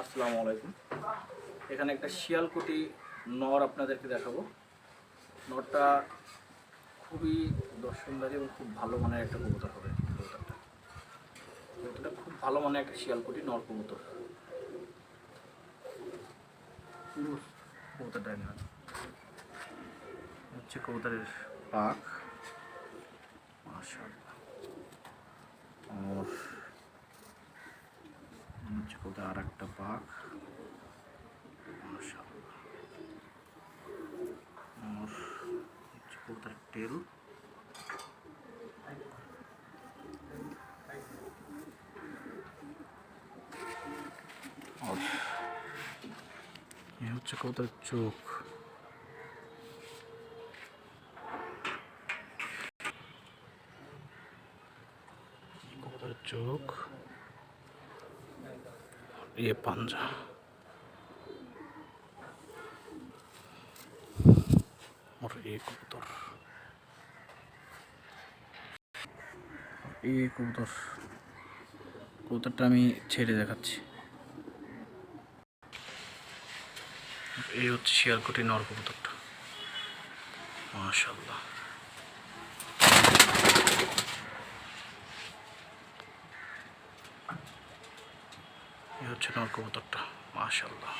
আসসালামু আলাইকুম। এখানে একটা শিয়ালকুটি নর আপনাদেরকে দেখাবো। নরটা খুবই দর্শনদারি এবং খুব ভালো মানের একটা কবুতর হবে কবুতরটা। খুব ভালো মানের একটা শিয়ালকুটি নর কবুতর। পুরো কবুতরটা হচ্ছে কবুতরের পাক মাশাআল্লাহ আর হচ্ছে কোথায় আর একটা হচ্ছে কোথায় এ হচ্ছে কোথায় চোখ। চোখ। ये पंजा और ये कबूतर এই কবুতর কবুতরটা আমি ছেড়ে দেখাচ্ছি এই হচ্ছে শিয়ালকুটি নর কবুতরটা মাশাল্লাহ এই হচ্ছে নর কবুতরটা মাশাল্লাহ